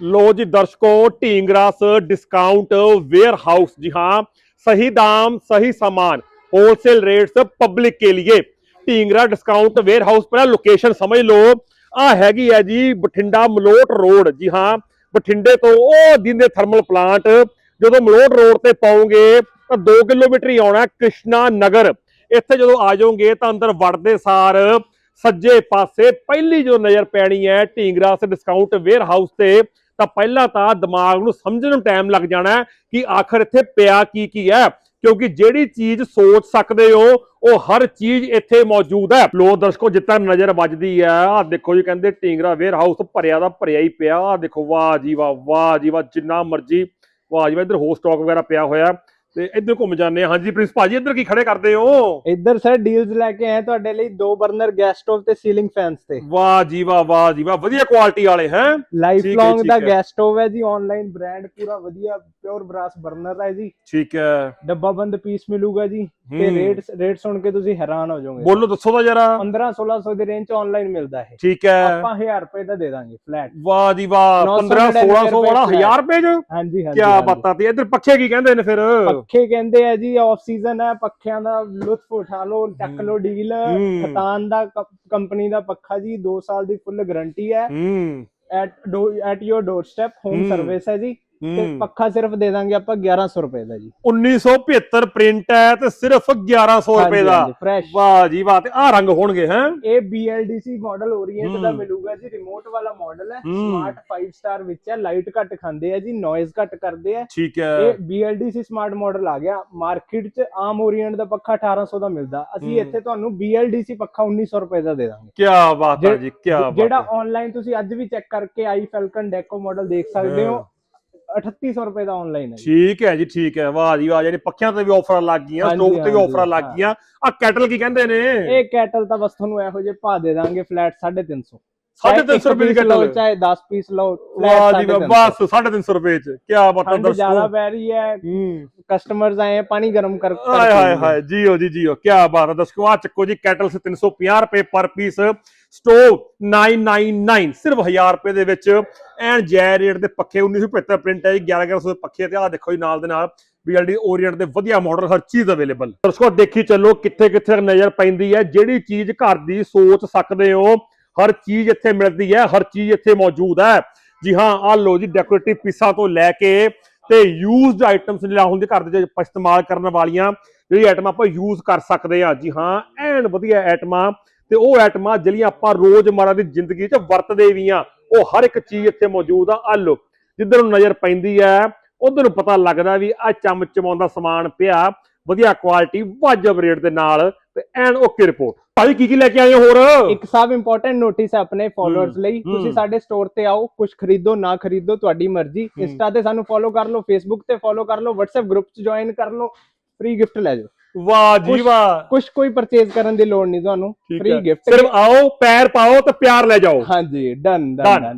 ਲੋ ਜੀ ਦਰਸ਼ਕੋ Dhingra's discount ware house जी हाँ सही दाम सही सामान होलसेल रेट्स पब्लिक के लिए ਢੀਂਗਰਾ ਡਿਸਕਾਊਂਟ वेयर हाउस ਪਹਿਲਾਂ ਲੋਕੇਸ਼ਨ ਸਮਝ ਲਓ ਆ ਹੈਗੀ ਹੈ ਜੀ ਬਠਿੰਡਾ ਮਲੋਟ ਰੋਡ ਜੀ ਹਾਂ ਬਠਿੰਡੇ ਤੋਂ ਉਹ ਦਿੰਦੇ ਥਰਮਲ ਪਲਾਂਟ ਜਦੋਂ ਮਲੋਟ ਰੋਡ ਤੇ ਪਾਉਂਗੇ ਤਾਂ 2 ਕਿਲੋਮੀਟਰ ਹੀ ਆਉਣਾ ਹੈ ਕ੍ਰਿਸ਼ਨਾ ਨਗਰ ਇੱਥੇ ਜਦੋਂ ਆ ਜਾਓਗੇ ਤਾਂ ਅੰਦਰ ਵੜਦੇ ਸਾਰ ਸੱਜੇ ਪਾਸੇ ਪਹਿਲੀ ਜੋ ਨਜ਼ਰ ਪੈਣੀ ਹੈ ਢੀਂਗਰਾਸ ਡਿਸਕਾਊਂਟ ਵੇਅਰ ਹਾਊਸ ਤੇ ਤਾਂ ਪਹਿਲਾਂ ਤਾਂ ਦਿਮਾਗ ਨੂੰ ਸਮਝਣ ਨੂੰ ਟਾਈਮ ਲੱਗ ਜਾਣਾ ਕਿ ਆਖਰ ਇੱਥੇ ਪਿਆ ਕੀ ਕੀ ਹੈ। ਕਿਉਂਕਿ ਜਿਹੜੀ ਚੀਜ਼ ਸੋਚ ਸਕਦੇ ਹੋ, ਉਹ ਹਰ ਚੀਜ਼ ਇੱਥੇ ਮੌਜੂਦ ਹੈ। ਲੋ ਦਰਸ਼ਕੋ ਜਿੱਦਾਂ ਨਜ਼ਰ ਵੱਜਦੀ ਹੈ ਆ ਦੇਖੋ ਜੀ ਕਹਿੰਦੇ ਢੀਂਗਰਾ ਵੇਅਰ ਹਾਊਸ ਭਰਿਆ ਦਾ ਭਰਿਆ ਹੀ ਪਿਆ। ਆ ਦੇਖੋ, ਵਾਹ ਜੀ ਵਾਹ ਵਾਹ ਜੀ ਵਾਹ, ਜਿੰਨਾ ਮਰਜ਼ੀ, ਵਾਹ ਜੀ ਵਾਹ, ਇੱਧਰ ਹੋਰ ਸਟਾਕ ਵਗੈਰਾ ਪਿਆ ਹੋਇਆ। ਤੇ ਇੱਧਰ ਘੁੰਮ ਜਾਂਦੇ ਹਾਂ। ਹਾਂਜੀ ਪ੍ਰਿੰਸ ਭਾਜੀ ਇੱਧਰ ਕੀ ਖੜੇ ਕਰਦੇ ਹੋ? ਇੱਧਰ ਸਰ ਡੀਲਸ ਲੈ ਕੇ ਆਏ ਤੁਹਾਡੇ ਲਈ ਦੋ ਬਰਨਰ ਗੈਸ ਸਟੋਵ ਤੇ ਸੀਲਿੰਗ ਫੈਨਸ ਤੇ। ਵਾਹ ਜੀ ਵਾਹ ਵਾਹ ਜੀ ਵਾਹ ਵਧੀਆ ਕੁਆਲਿਟੀ ਵਾਲੇ ਹੈ? ਲਾਈਫ ਲੌਂਗ ਦਾ। ਗੈਸ ਸਟੋਵ ਹੈ ਜੀ ਆਨਲਾਈਨ ਬ੍ਰਾਂਡ ਪੂਰਾ ਵਧੀਆ ਪਿਓਰ ਬ੍ਰਾਸ ਬਰਨਰ ਹੈ ਜੀ। ਠੀਕ ਹੈ। ਡੱਬਾ ਬੰਦ ਪੀਸ ਮਿਲੂਗਾ ਜੀ ਤੇ। ਰੇਟ ਰੇਟ ਸੁਣ ਕੇ ਤੁਸੀਂ ਹੈਰਾਨ ਹੋ ਜਾਓਗੇ। ਬੋਲੋ ਦੱਸੋ ਤਾਂ ਜਰਾ। 15 1600 ਦੀ ਰੇਂਜ ਚ ਆਨਲਾਈਨ ਮਿਲਦਾ ਹੈ ਠੀਕ ਹੈ। ਆਪਾਂ 1000 ਰੁਪਏ ਦਾ ਦੇ ਦਾਂਗੇ ਫਲੈਟ ਵਾਹ ਜੀ ਵਾਹ 15 1600 ਵਾਲਾ 1000 ਰੁਪਏ ਚ? ਹਾਂਜੀ ਹਾਂਜੀ ਕੀ। ਬਾਤਾਂ ਤੇ ਇੱਧਰ ਪੱਖੇ ਕੀ ਕਹਿੰਦੇ ਨੇ ਫਿਰ? ਪੱਖੇ ਕਹਿੰਦੇ ਆ ਜੀ ਆਫ ਸੀਜ਼ਨ ਹੈ ਪੱਖਿਆਂ ਦਾ ਲੁਤਫ ਉਠਾ ਲਓ ਚੱਕ ਲਓ ਡੀਲ। ਖਤਾਨ ਦਾ ਕੰਪਨੀ ਦਾ ਪੱਖਾ ਜੀ 2 ਸਾਲ ਦੀ ਫੁੱਲ ਗਾਰੰਟੀ ਹੈ at at your doorstep home. Service ਹੈ ਜੀ ਤੇ ਪੱਖਾ ਸਿਰਫ ਦੇ ਦਾਂਗੇ ਆਪਾਂ 1100 ਰੁਪਏ ਦਾ ਜੀ। 1975 ਪ੍ਰਿੰਟ ਹੈ ਤੇ ਸਿਰਫ 1100 ਰੁਪਏ ਦਾ। ਵਾਹ ਜੀ ਵਾਹ ਤੇ ਆ ਰੰਗ ਹੋਣਗੇ ਹੈ? ਇਹ BLDC ਮਾਡਲ ਓਰੀਐਂਟ ਦਾ ਹੂੰ। ਮਿਲੂਗਾ ਜੀ ਰਿਮੋਟ ਵਾਲਾ ਮਾਡਲ ਹੈ। ਸਮਾਰਟ 5 ਸਟਾਰ ਵਿੱਚ ਹੈ ਲਾਈਟ ਘੱਟ ਖਾਂਦੇ ਆ ਜੀ ਨੋਇਜ਼ ਘੱਟ ਕਰਦੇ ਆ। ਠੀਕ ਹੈ। ਇਹ BLDC ਸਮਾਰਟ ਮਾਡਲ ਆ ਗਿਆ। ਮਾਰਕੀਟ 'ਚ ਆਮ ਓਰੀਐਂਟ ਦਾ ਪੱਖਾ 1800 ਦਾ ਮਿਲਦਾ। ਅਸੀਂ। ਇੱਥੇ ਤੁਹਾਨੂੰ BLDC ਪੱਖਾ 1900 ਰੁਪਏ ਦਾ ਦੇ ਦਾਂਗੇ। ਕੀ ਬਾਤ ਹੈ ਜੇ- ਕੀ ਬਾਤ ਜਿਹੜਾ ਆਨਲਾਈਨ ਤੁਸੀਂ ਅੱਜ ਵੀ ਚੈੱਕ ਕਰਕੇ ਆਈ ਫੈਲਕਨ ਡੈਕੋ ਮਾਡਲ ਦੇਖ ਸਕਦੇ ਹੋ 3800 ਰੁਪਏ ਦਾ ਆਨਲਾਈਨ ਹੈ। ਠੀਕ ਹੈ ਜੀ ਠੀਕ ਹੈ ਵਾਹ ਜੀ ਵਾਹ ਜਿਹੜੀ ਪੱਖਿਆਂ ਤੇ ਵੀ ਆਫਰਾਂ ਲੱਗ ਗਈਆਂ ਹਾਂਜੀ, ਸਟੋਵ ਤੇ ਵੀ ਹਾਂਜੀ, ਆਫਰਾਂ ਲੱਗ ਹਾਂ। ਗਈਆਂ ਆ ਕੈਟਲ ਕੀ ਕਹਿੰਦੇ ਨੇ ਇਹ ਕੈਟਲ ਤਾਂ ਬਸ ਤੁਹਾਨੂੰ ਇਹੋ ਜਿਹੇ ਭਾਅ ਦੇ ਦਾਂਗੇ ਫਲੈਟ 350 350 ਰੁਪਏ ਦੀ ਕਟਲ ਚਾਹੇ 10 ਪੀਸ ਲਓ ਵਾਹ ਜੀ ਵਾਹ ਬਸ 350 ਰੁਪਏ ਚ। ਕੀ ਬਾਤਾਂ ਦੱਸੋ। ਜ਼ਿਆਦਾ ਪੈ ਰਹੀ ਹੈ ਕਸਟਮਰਸ ਆਏ ਪਾਣੀ ਗਰਮ ਕਰ ਹਾਏ ਹਾਏ ਹਾਏ ਜੀਓ ਜੀ ਜੀਓ ਕੀ ਬਾਤ ਹੈ ਦੱਸੋ ਆ ਚੱਕੋ ਜੀ ਕੈਟਲਸ 350 ਰੁਪਏ ਪਰ ਪੀਸ ਸਟੋਵ 999 ਸਿਰਫ 1000 ਰੁਪਏ ਦੇ ਵਿੱਚ। ਐਨ ਜੈ ਰੇਟ ਦੇ ਪੱਖੇ 1975 ਪ੍ਰਿੰਟ ਹੈ 1100 ਪੱਖੇ ਤੇ ਆ ਦੇਖੋ ਜੀ ਨਾਲ ਦੇ ਨਾਲ ਬੀਐਲਡੀ ਓਰੀਐਂਟ ਦੇ ਵਧੀਆ ਮਾਡਲ ਹਰ ਚੀਜ਼ ਅਵੇਲੇਬਲ ਦਰਸ਼ਕੋ ਦੇਖੀ ਚੱਲੋ ਕਿੱਥੇ ਕਿੱਥੇ ਨਜ਼ਰ ਪੈਂਦੀ ਹੈ ਜਿਹੜੀ ਚੀਜ਼ ਘਰ ਦੀ ਸੋਚ ਸਕਦੇ ਹੋ ਹਰ ਚੀਜ਼ ਇੱਥੇ ਮਿਲਦੀ ਹੈ, ਹਰ ਚੀਜ਼ ਇੱਥੇ ਮੌਜੂਦ ਹੈ। ਜੀ ਹਾਂ ਆ ਲੋ ਜੀ ਡੈਕੋਰੇਟਿਵ ਪੀਸਾਂ ਤੋਂ ਲੈ ਕੇ ਤੇ ਯੂਜ਼ਡ ਆਈਟਮਸ ਜਿਹੜਾ ਹੁੰਦੇ ਘਰ ਦੇ ਵਿੱਚ ਇਸਤੇਮਾਲ ਕਰਨ ਵਾਲੀਆਂ ਜਿਹੜੀ ਆਈਟਮ ਆਪਾਂ ਯੂਜ਼ ਕਰ ਸਕਦੇ ਆ ਜੀ ਹਾਂ, ਐਨ ਵਧੀਆ ਆਈਟਮਾਂ ਤੇ ਉਹ ਆਈਟਮਾਂ ਜਿਹੜੀਆਂ ਆਪਾਂ ਰੋਜ਼ਮਰਰਾ ਦੀ ਜ਼ਿੰਦਗੀ 'ਚ ਵਰਤਦੇ ਵੀ ਆ ਉਹ ਹਰ ਇੱਕ ਚੀਜ਼ ਇੱਥੇ ਮੌਜੂਦ ਆ। ਆ ਲੋ ਜਿੱਧਰ ਨੂੰ ਨਜ਼ਰ ਪੈਂਦੀ ਹੈ, ਉਧਰ ਨੂੰ ਪਤਾ ਲੱਗਦਾ ਵੀ ਆ ਚਮਚਮਾਉਂਦਾ ਸਮਾਨ ਪਿਆ। ਵਧੀਆ ਕੁਆਲਿਟੀ ਵਾਜਬ ਰੇਟ ਦੇ ਨਾਲ। ਤੇ ਐਨ ਓਕੇ ਰਿਪੋਰਟ ਭਾਜੀ ਕੀ ਕੀ ਲੈ ਕੇ ਆਏ ਹੋ ਹੋਰ? ਇੱਕ ਸਭ ਇੰਪੋਰਟੈਂਟ ਨੋਟਿਸ ਹੈ ਆਪਣੇ ਫਾਲੋਅਰਸ ਲਈ। ਤੁਸੀਂ ਸਾਡੇ ਸਟੋਰ ਤੇ ਆਓ ਕੁਝ ਖਰੀਦੋ ਨਾ ਖਰੀਦੋ ਤੁਹਾਡੀ ਮਰਜ਼ੀ। ਇੰਸਟਾ ਤੇ ਸਾਨੂੰ ਫੋਲੋ ਕਰ ਲਓ ਫੇਸਬੁੱਕ ਤੇ ਫੋਲੋ ਕਰ ਲਓ WhatsApp ਗਰੁੱਪ 'ਚ ਜੁਆਇਨ ਕਰ ਲਓ ਫ੍ਰੀ ਗਿਫਟ ਲੈ ਜਾਓ। ਵਾਹ ਜੀ ਵਾਹ। ਕੁਝ ਕੋਈ ਪਰਚੇਜ਼ ਕਰਨ ਦੀ ਲੋੜ ਨਹੀਂ ਤੁਹਾਨੂੰ। ਫ੍ਰੀ ਗਿਫਟ ਸਿਰਫ ਆਓ ਪੈਰ ਪਾਓ ਤੇ ਪਿਆਰ ਲੈ ਜਾਓ। ਹਾਂਜੀ ਡਨ. ਡਨ